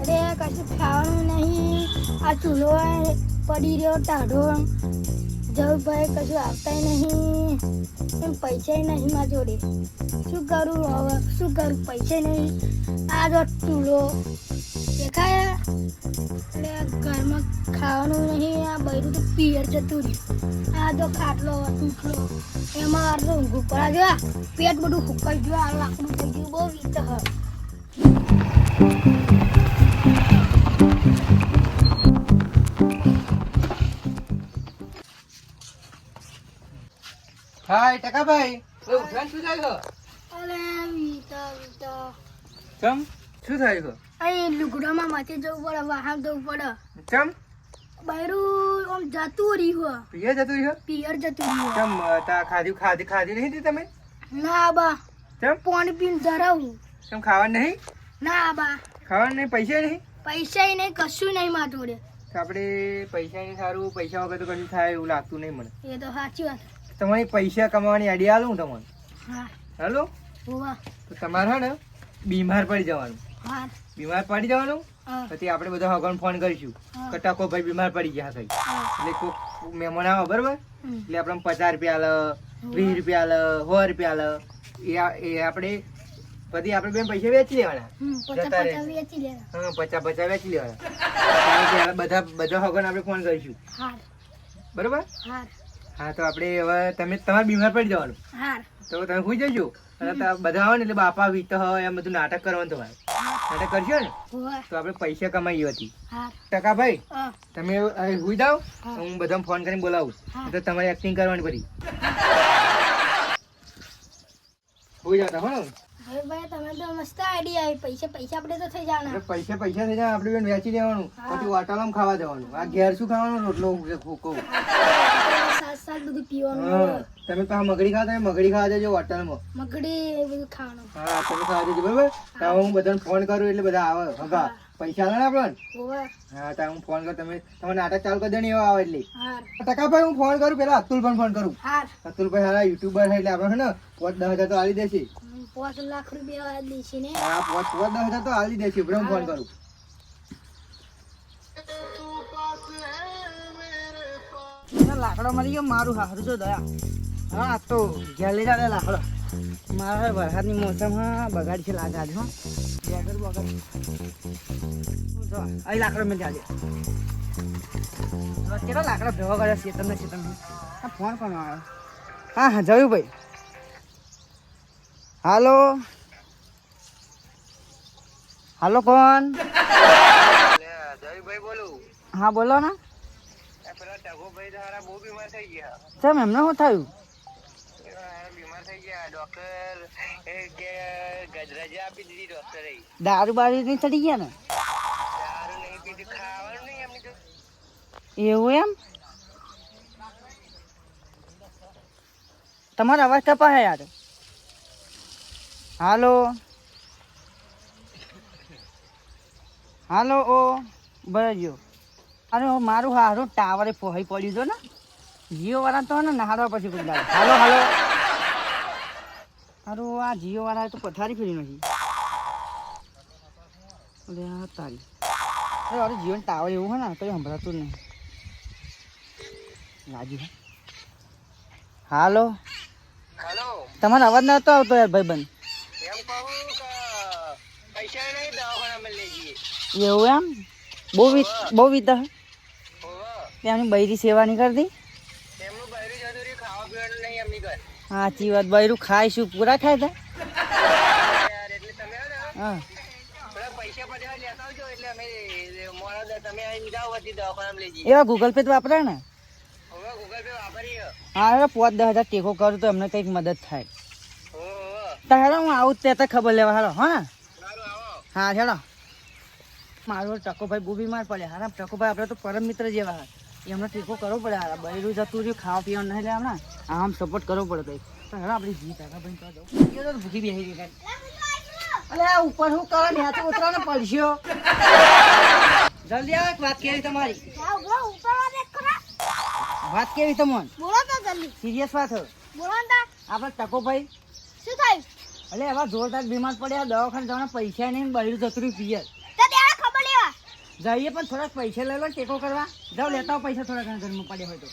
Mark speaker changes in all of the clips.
Speaker 1: અરે, કશું ખાવાનું નહીં. આ ચૂલો પડી રહ્યો, ટાઢો. જવભાઈ કશું આવતા નહીં. એમ પૈસા નહીં મારા જોડે. શું કરું હવે? શું કરું? પૈસા નહીં. આ જો ચૂલો દેખાય? એટલે ઘરમાં ખાવાનું નહીં. આ બૈરું તો પિયર જતું રહ્યું. આ જો ખાટલો તૂટલો. એમાં અડધો ઊંઘું પડા જો પેટ બધું ફૂકાઈ ગયું. આ લાકડું થઈ ગયું. બહુ વીત
Speaker 2: હાય ટકાભાઈ. એ શું થાય છે?
Speaker 1: અરે વીત વીત
Speaker 2: કેમ? શું થાય છે?
Speaker 1: અહીં લુગડામાં માથે જવું પડે વાહન જવું પડે.
Speaker 2: કેમ?
Speaker 1: બૈરું આમ જતું રહ્યું
Speaker 2: પિયર જતું રહ્યો
Speaker 1: પિયર જતું રહ્યું
Speaker 2: કેમ તા ખાધું ખાધી ખાધી નહીં હતી તમે?
Speaker 1: ના બા.
Speaker 2: કેમ?
Speaker 1: પાણી પીને ધરાવું.
Speaker 2: કેમ ખાવાનું નહીં?
Speaker 1: ના બા.
Speaker 2: ખાવાનું નહીં પૈસા નહીં?
Speaker 1: પૈસા નહીં કશું નહીં મારા જોડે.
Speaker 2: આપણે પૈસા નહીં સારું પૈસા વગર તો કશું થાય એવું લાગતું નહીં મને.
Speaker 1: એ તો સાચી વાત.
Speaker 2: તમારી પૈસા કમાવાની આઈડિયા આલું તમને? હાલો? તો તમારે હા ને બીમાર પડી જવાનું. બીમાર પડી જવાનું? પછી આપણે બધા હગણ ફોન કરીશું.
Speaker 1: હા.
Speaker 2: કે ટકો ભાઈ બીમાર પડી ગયા
Speaker 1: થઈ
Speaker 2: એટલે કોઈક મહેમાન આવે બરાબર? એટલે આપણે પચાસ રૂપિયા લ વીસ રૂપિયા લ સો રૂપિયા લ એ આપણે પછી આપણે બેન પૈસા વેચી લેવાના.
Speaker 1: પચાસ
Speaker 2: જતા રહે.
Speaker 1: પચાસ વેચી
Speaker 2: હા પચાસ પચાસ વેચી લેવાના. બધા બધા હગન આપણે ફોન કરીશું. બરોબર? હા તો આપણે હવે તમે તમારે બીમાર પડી જવાનું. તો તમે સુઈ જજો બધા આવે ને એટલે બાપા વીત હોય એમ બધું નાટક કરવાનું તમારે. નાટક કરશો ને? તો આપણે પૈસા કમાઈએ હતી. ટકા ભાઈ તમે સુઈ જાઓ
Speaker 1: હું.
Speaker 2: બધાને ફોન કરીને બોલાવું. તો તમારે એક્ટિંગ કરવાની પડી. સુઈ જાવ હો.
Speaker 1: ભાઈ તમે તો મસ્ત આઈડિયા આવી. પૈસા પૈસા આપણે તો થઈ જવાના.
Speaker 2: પૈસા પૈસા થઈ જાય આપણે વેચી
Speaker 1: દેવાનું.
Speaker 2: પછી હોટલમાં ખાવા જવાનું આ ઘેર શું ખાવાનું? રોટલો ફૂકો
Speaker 1: સાત સાત બધું પીવાનું
Speaker 2: તમે તો આ મગડી ખાતા મગડી ખાવા જજો હોટલમાં.
Speaker 1: મગડી બધું ખાવાનું.
Speaker 2: હા તમે ખાવા જજો બરોબર? તો હું બધાને ફોન કરું એટલે બધા આવે હગા. પૈસા આવે ને આપણને? હા તો હું ફોન કરું તમે તમે નાટક ચાલુ કરી દો એવા આવે એટલે. ટકાભાઈ હું ફોન કરું પેલા અતુલ પણ ફોન કરું.
Speaker 1: અતુલ
Speaker 2: અતુલભાઈ હારા યુટ્યુબર છે એટલે આપણે છે ને પોચ દસ હજાર તો આલી દેશે.
Speaker 1: પાંચ લાખ રૂપિયા દેશે ને.
Speaker 2: હા પોચ પોચ દસ હજાર તો આલી દેશે ફોન કરું. લાકડો મળી ગયો મારું હારું જો દયા. હા તો ઘેર લઈ જાવ લાકડો. મારે વરસાદની મોસમમાં બગાડ છે લાગે આજે હો બગડ બગડ અહીં લાકડો મેં જાજે. કેટલો લાકડો ભેગો કર્યો છે તમને છે તમને હા ફોન કોનો આવ્યો હા હા જયું ભાઈ. હાલો? હાલો કોણ? જયભાઈ બોલું. હા બોલો ને. કેમ એમને શું થયું? દારૂ બારૂ નહીં ચડી ગયા ને? એવું એમ? તમારો અવાજ કપાય યાર. હાલો. હાલો ઓ બરાજો અરે મારું હારું ટાવરે પોહાઈ પડ્યું છે ને. જીઓ વાળા તો ને નહાડવા પછી કોઈ હાલો હાલો. હારું આ જીઓ વાળા તો પથારી ફેરી નથી અરે આ તારી. અરે અરે જીવન ટાવર એવું હોય ને તો સંભળાતું નહીં. રાજુ હાલો. તમારો અવાજ નતો આવતો યાર
Speaker 3: લઈ જઈએ.
Speaker 2: એવું એમ? બહુ બહુ વિતા એમની બૈરી સેવા નહીં કરતી? સાચી વાત બૈરું ખાઈશું પૂરા ખાય તા?
Speaker 3: હે
Speaker 2: હા. એવા ગૂગલ પે તો વાપરે ને? હા પાંચ દસ હજાર ટેકો કરું તો એમને કંઈક મદદ થાય.
Speaker 3: હોવે
Speaker 2: તો હેડો હું આવું તે તો ખબર લેવા. હાલો હા હા હેડો. મારો ટકોભાઈ બહુ બીમાર પડે હારા ટકોભાઈ આપણે તો પરમ મિત્ર જેવા હા એમને ટેકો કરવો પડે હારા બૈરું જતું રહ્યું ખાવા પીવાનું નહીં લે હમણાં આમ સપોર્ટ કરવો પડે કંઈક હવે હેડો જીત જી ભાઈ તો જવું. તો ભૂખી બેસી ગઈ. અલે ઉપર શું કરો ને હાથે ઉતરો ને પડશ્યો જલ્દી આવે વાત કેવી તમારી? વાત કેવી તમને?
Speaker 1: બોલો તો જલ્દી.
Speaker 2: સિરિયસ વાત.
Speaker 1: બોલો ને આપણે
Speaker 2: આપણે ટકોભાઈ
Speaker 1: શું થાય?
Speaker 2: એટલે એવા જોરદાર બીમાર પડ્યા દવાખાને જવાના પૈસા નહીં બૈરું જતું રહ્યું પિયર. જઈએ પણ થોડાક પૈસા લઈ લો ટેકો કરવા. જાવ લેતા પૈસા થોડા ઘણા ઘરમાં પડ્યા હોય તો.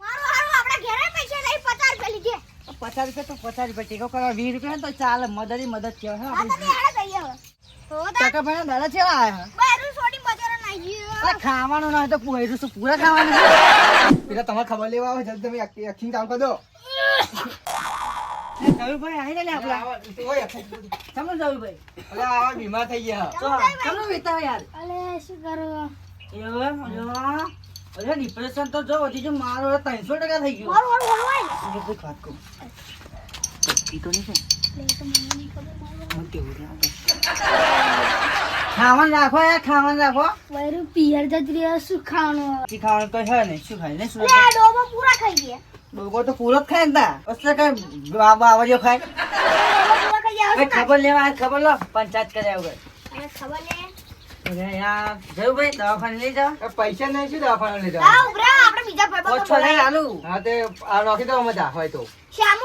Speaker 1: મારું હારું આપણા ઘરે પૈસા પચાસ રૂપિયા લીધે.
Speaker 2: પચાસ રૂપિયા તો પચાસ રૂપિયા ટેકો કરવા વીસ રૂપિયા તો ચાલે મદદ મદદ કહેવાય ટકા ભાઈ દાદા કેવા આવ્યા અરે ખાવાનું ના હોય તો પૂરું શું પૂરા ખાવાનું
Speaker 4: પેલા તમારે ખબર લેવા આવે જલ્દી તમે આખી કામ કરો
Speaker 2: જવીભાઈ આવી જાય ને આપલા. ચમનો જવીભાઈ
Speaker 4: અલા, આવા બીમાર થઈ ગયા.
Speaker 2: તો ચમનો વીતા યાર.
Speaker 1: અલે શું કરું?
Speaker 2: એવું અલ્યા અરે ડિપ્રેશન તો જો વધી જો મારો ત્રણસો ટકા થઈ ગયો.
Speaker 1: મારું હલવાય
Speaker 2: એક વાત કહું પીતો નહીં
Speaker 1: લે તો મને નહીં ખબર મારું
Speaker 2: કેવું છે ખાવાનું રાખો યાર ખાવાનું રાખો.
Speaker 1: બાયરું પિયર જતી રહ્યો શું ખાવાનું?
Speaker 2: ખાવાનું તો છે ને શું ખાય ને શું
Speaker 1: આ ડોબો પૂરા ખાઈ ગયા.
Speaker 2: ડોગો તો પૂરો જ ખાય ને તા. એટલે કઈ બાવરીઓ ખાય. ખબર લેવા ખબર લો પંચાયત કર્યા વગર.
Speaker 1: અરે ખબર લે.
Speaker 2: અરે યાર જયું ભાઈ દવાખાને લઈ જાઓ.
Speaker 4: પૈસા નહીં શું દવાખાને લઈ
Speaker 2: આલુ.
Speaker 4: હા તે આ રાખી દો મજા હોય તો.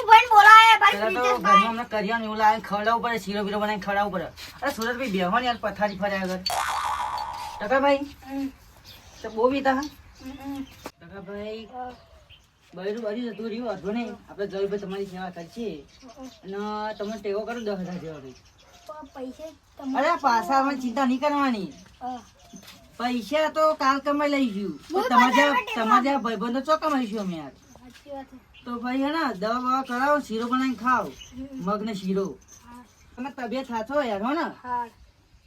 Speaker 1: ભાઈ ભાઈ ભાઈ
Speaker 2: ખવડાવવું પડે શીરો બીરો બનાવીને ખવડાવવું પડે. અરે સુરતભાઈ બેહો ને યાર પથારી ફર્યા વગર. ટકાભાઈ
Speaker 1: ભાઈ
Speaker 2: તો બહુ બીતા હા?
Speaker 1: હમ,
Speaker 2: બૈરું બાજુ જતું રહ્યું વાંધો નહીં. આપણે ભાઈ તમારી સેવા કરીએ. અને તમે ટેકો કરો દસ હજાર જેવા ભાઈ અરે પાછા અમે ચિંતા નહીં કરવાની. પૈસા તો કાલ કમાઈ લઈશું.
Speaker 1: ગયું
Speaker 2: તમારા તમારા ભાઈબંધો ચો કમાઈશું અમે યાર. તો ભાઈ હે ને દવા બવા કરાવો શીરો બનાવીને ખાઓ.
Speaker 1: હમ,
Speaker 2: મગ ને શીરો તમે તબિયત સાચો યાર હો ને.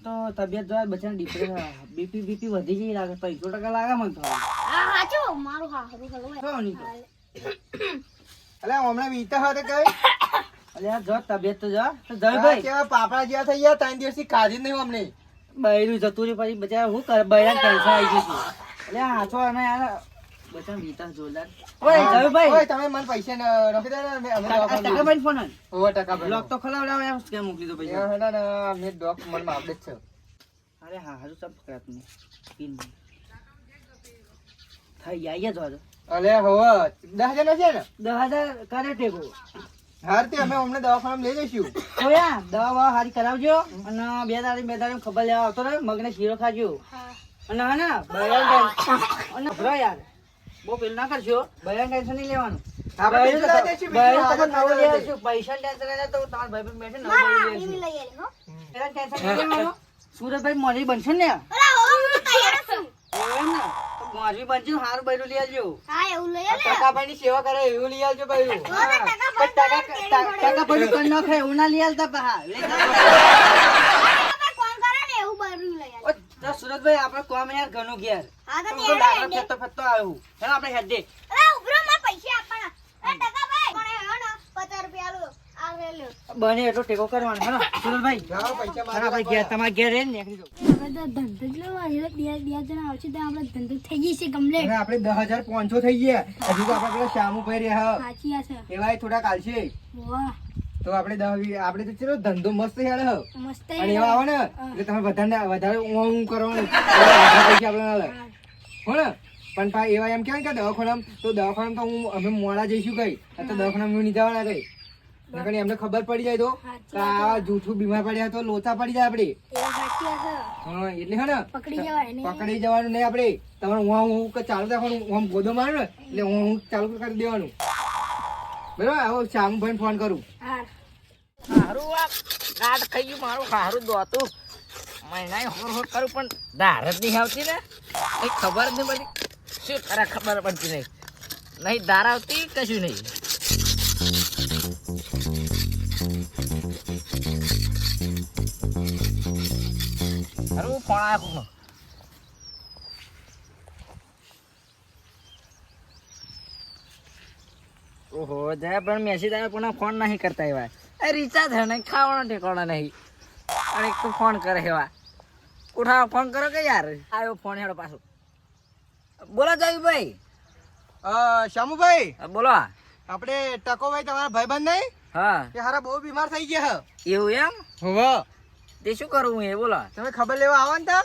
Speaker 2: તો તબિયત જોવા બચાને ડિપ્રેશન બીપી બીપી વધી ગઈ લાગે પૈસો ટકા લાગે મને તો.
Speaker 1: હા. મારું હારું
Speaker 2: તો
Speaker 1: હા,
Speaker 4: અલા હમણાં વીતા હતા કઈ?
Speaker 2: અલે જો તબિયત તો જો. તો
Speaker 4: કેવા પાપડા જેવા થઈ ગયા ત્રણ દિવસથી ખાધી જ નહીં અમને
Speaker 2: બૈરું જતું રહ્યું પછી બચારા હું કરે? બૈરા ટેન્શન આવી ગયું અલે એટલે હાચો અને યાર બચારા વીતા જોરદાર. ઓય
Speaker 4: ઓય તમે મને પૈસા ન- રાખી અમે- અમે દવાખાને
Speaker 2: ફોન આન.
Speaker 4: ટકા ભાઈ.
Speaker 2: બ્લોક તો ખલાવડાવો યાર કેમ મોકલી દો પૈસા?
Speaker 4: એ હેને ને ડોક મને આવડે જ છે.
Speaker 2: અરે હા હારું સબ પકડા તમે પિન. થઈ આઈએ જો
Speaker 4: અલે હોવે દસ છે ને
Speaker 2: દસ કરે ટેકો.
Speaker 4: હાર તે અમે અમને દવાખાનામાં લઈ જઈશું.
Speaker 2: તો દવા બવા હારી કરાવજો અને બે દાડી બે દાડી ખબર લેવા આવતો રહે મગને શીરો ખાજો. અને હા ને અને યાર. બહુ પેલ ના કરશો. બૈરાન ટેન્શન નહીં લેવાનું. બૈરું બૈરું. સુરતભાઈ મોરી બનશે ને? ને? મોરબી બનશે હારું બૈરું લઈ આવજો.
Speaker 1: હા, એવું લઈ આલે.
Speaker 4: ટકાભાઈની સેવા કરે એવું લઈ આવજો
Speaker 1: તો ટકા.
Speaker 2: પછી કરી નાખે એવું ના લઈ આવતા પા લઈ જાઓ.
Speaker 1: ટકા ભાઈ કોણ કરે ને એવું બારું લઈ આલે.
Speaker 2: ઓ, સુરતભાઈ આપણે કોમ યાર ઘણું ઘેર.
Speaker 1: હા, તો
Speaker 2: તો
Speaker 1: તેડે
Speaker 2: લાકડો
Speaker 1: હેડે.
Speaker 2: ફેરતો ફેરતો આવ્યું હેલો આપણે હેડ. દે
Speaker 1: અલા, ઉભરો, માં પૈસા આપવાના. અરે, ટકા ભાઈ, મને હેડો ને, પચાસ રૂપિયા આલો. આ લે લ્યો.
Speaker 2: બને એટલો ટેકો કરવાનો. હેલો સુરતભાઈ
Speaker 4: જાઓ પૈસા
Speaker 2: હેલો આપણે ઘેર તમારા ઘેર નીકળી જાઓ
Speaker 1: આપણે તો ધંધો જ લેવા છે. બે બે જણા આવશે તો આપણે ધંધો થઈ જશે કમ્પ્લેટ
Speaker 4: આપણે દસ હજાર પાંચસો થઈ ગયા. હજુ તો આપણે પેલા શામુ ભાઈ રહ્યા.
Speaker 1: સાચી આ છે.
Speaker 4: એવા થોડા કાલશે
Speaker 1: વાહ.
Speaker 4: તો આપણે દવા આપણે તો ચલો ધંધો મસ્ત હેડે હ.
Speaker 1: મસ્ત
Speaker 4: અને એવા આવે ને એટલે તમે વધારે વધારે ઊં કરવાનું પૈસા આપણે ના લે હો. ને પણ પા એવા એમ કહેવાય કે દવાખાનામાં તો દવાખાનામાં તો હું અમે મોડા જઈશું કઈ. તો દવાખાનામાં હું નહીં જવાના કઈ. નકર એમને ખબર પડી જાય તો. આ જૂઠું બીમાર પડ્યા તો લોચા પડી જાય આપણે હા એટલે હે ને
Speaker 1: પકડી જવાય
Speaker 4: પકડી જવાનું નહીં આપણે તમારે હું હું ચાલુ રાખવાનું? હું ગોદો મારું ને? એટલે હું ચાલુ કરી દેવાનું. બરાબર હવે ભાઈ ફોન કરું.
Speaker 1: સારું
Speaker 3: હારું આ ગાઢ થઈ ગયું મારું સારું દોતું. મહિના હોર હોર કરું પણ દાર જ નહીં આવતી ને. એ ખબર જ નહીં પડી. શું કરે ખબર પડતી નહીં. નહીં દાર આવતી કશું નહીં. સારું ફોન આવ્યો ઓહો જયા પણ મેસેજ આવ્યો પણ ફોન નહીં કરતા એવા. એ રિચાર્જ હે નહીં ખાવાનો ઠેકાણો નહીં. અને એક તો ફોન કરે એવા. ઉઠાવો ફોન કરો કે યાર? આવ્યો ફોન હેડો પાછો. બોલો જયુભાઈ. ભાઈ
Speaker 4: અ, શ્યામુભાઈ
Speaker 3: બોલો.
Speaker 4: આપણે ટકોભાઈ તમારા ભાઈબંધ નહીં?
Speaker 3: હા.
Speaker 4: એ હારા બહુ બીમાર થઈ ગયા
Speaker 3: એવું એમ?
Speaker 4: હ
Speaker 3: તે શું કરું હું એ બોલો.
Speaker 4: તમે ખબર લેવા આવો ને તા?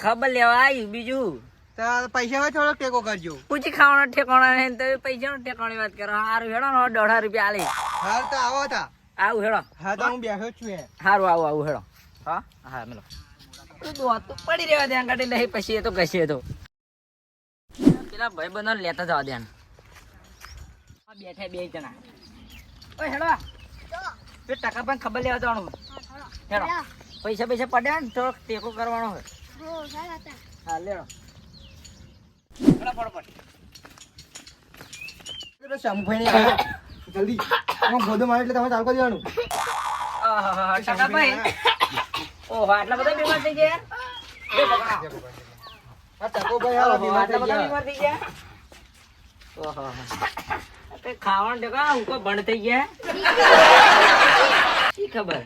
Speaker 3: ખબર લેવા આવી બીજું.
Speaker 4: પૈસા હોય થોડોક ટેકો કરજો.
Speaker 3: પૂછી ખાવાનો ઠેકાણો નહીં તો પૈસાનો ઠેકાણી વાત કરો. હેડો ને દોઢા રૂપિયા આલે.
Speaker 4: હાલ તો આવો તા.
Speaker 3: આવું હેડો.
Speaker 4: હા તો હું બેઠો છું એ
Speaker 3: સારું આવું આવું હેડો. હા? હા મેલો. તું દોતું પડી રહેવા દે કાઢી નહીં પછી એ તો કશે તો. પેલા ભાઈ બંધો લેતા જવા દે બેઠા બે જણા. ઓય હેડો. ટકા પણ ખબર લેવા જવાનું. હેડો. પૈસા પૈસા પડ્યા ને તો ટેકો કરવાનો હોય.
Speaker 1: હો સારા હતા.
Speaker 3: હા લેડો હેડો ફટાફટ.
Speaker 4: પેલો શામુભાઈ ને આવ્યા. જલ્દી ગોદો મારે એટલે તમે ચાલુ કરી દેવાનું
Speaker 3: ઓહો આટલા બધા બીમાર થઈ ગયા. બધા ખાવાનું ટકા હું ભણ થઈ ગયા ખબર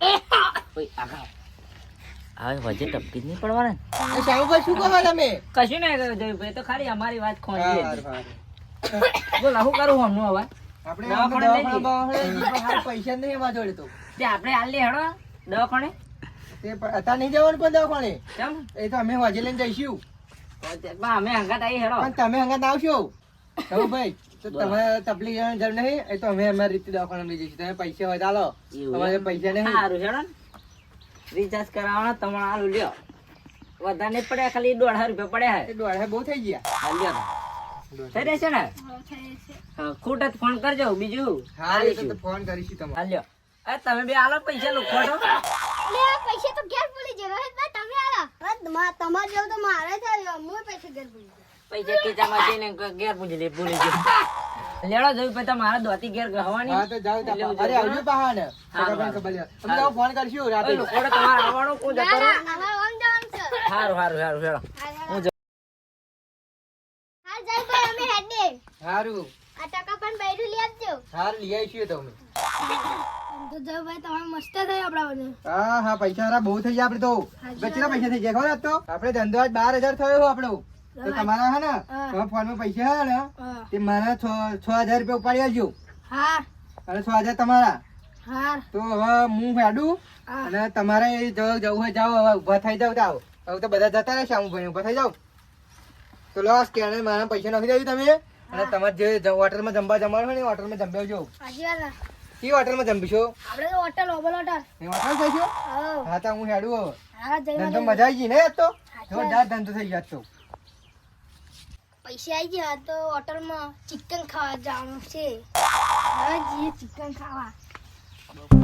Speaker 3: હવે વજે ટપકી જ નહીં પડવાના.
Speaker 4: શામુભાઈ શું કહો તમે?
Speaker 3: કશું નહીં જયભાઈ તો ખાલી અમારી વાત.
Speaker 4: હારું.
Speaker 3: બોલ હું કરું હમણાં હવે?
Speaker 4: આપણે પૈસા નહીં એમાં જોડે તો.
Speaker 3: તે આપણે હાલ લે હેડો દવાખાને.
Speaker 4: તે અત્યારે નહીં જવાનું પણ દવાખાને?
Speaker 3: કેમ?
Speaker 4: એ તો અમે હોજે લઈને જઈશું.
Speaker 3: અમે હંગાત આવી હેડો.
Speaker 4: પણ તમે હંગાત આવશો? શામુભાઈ તો તમારે તકલીફ જરૂર નહીં એ તો અમે અમારી રીતે દવાખાને લઈ જઈશું. તમે પૈસા હોય આલો અમારે પૈસા નહીં.
Speaker 3: સારું હેડો રિચાર્જ કરાવવાના તમારે આલુ લ્યો. વધારે નહીં પડ્યા ખાલી દોઢ રૂપિયા પડ્યા હે
Speaker 4: દોઢા બહુ થઈ ગયા.
Speaker 3: હાલ લ્યો. થઈ રહેશે ને? હા, ખૂટ જ ફોન કરજો બીજું
Speaker 4: હા તો ફોન કરીશું તમારે.
Speaker 3: હા લ્યો. અરે તમે બે આલો પૈસા
Speaker 1: લો ખોટો પૈસા તો ઘેર ભૂલી રોહિતભાઈ તમે આલો. તમારે જેવું તો મારે થાય હું પૈસા ઘેર ભૂલી ગયો
Speaker 3: પૈસા ખીચામાં જઈને ઘેર પૂછી ભૂલી ગયો લેડો જોયું પછી મારા દોતી ઘેર ગહવાની.
Speaker 4: હા તો
Speaker 3: જાવ
Speaker 4: અરે આવજો
Speaker 3: ને?
Speaker 4: પાહા ને
Speaker 3: હારું,
Speaker 4: ખબર
Speaker 3: હારું.
Speaker 4: અમે તો ફોન કરશું રાતે.
Speaker 3: તો તમારે આવવાનું કોણ જતો રહો?
Speaker 1: અમારે આમ જવાનું છે
Speaker 3: હારું હારું હારું હેડો. હું જાઉં.
Speaker 1: હા જય ભાઈ અમે હેડે.
Speaker 4: હારું.
Speaker 1: આ ટકા પણ બૈરું લઈ આવજો.
Speaker 4: હાર લઈ આવીશું તો
Speaker 1: ભાઈ તમે મસ્ત થઈ આપણા બધે.
Speaker 4: હા હા પૈસા હારા બહુ થઈ ગયા આપડે તો. કેટલા પૈસા થઈ ગયા ખબર તો? આપડે ધંધો આજ બાર હજાર થયો હો આપણો. તો તમારા હે ને. તમારા ફોનમાં પૈસા હે ને તે મારા છ છ હજાર રૂપિયા ઉપાડી આવજો
Speaker 1: હા
Speaker 4: અને છ હજાર તમારા.
Speaker 1: હા
Speaker 4: તો હવે હું હેડું અને તમારે જવું જવું હોય જાઓ હવે ઊભા થઈ જાવ તો આવો હવે તો બધા જતા રહેશે હું ભાઈ ઊભા થઈ જાવ તો લો સ્કેનર મારા પૈસા નાખી દેજો તમે. અને તમારે જે હોટલમાં જમવા જમવાનું હોય ને હોટલમાં
Speaker 1: જમી આવજો.
Speaker 4: કઈ હોટલમાં જમીશો?
Speaker 1: આપણે તો હોટલ ઓબલ હોટલ
Speaker 4: એ હોટલ જઈશું?
Speaker 1: હા.
Speaker 4: તો હું હેડું હવે. ધંધો મજા આવી ગઈ ને તો? જોરદાર ધંધો થઈ ગયો તો.
Speaker 1: પૈસા આવી ગયા તો હોટલમાં ચિકન ખાવા જવાનું છે. ચિકન ખાવા.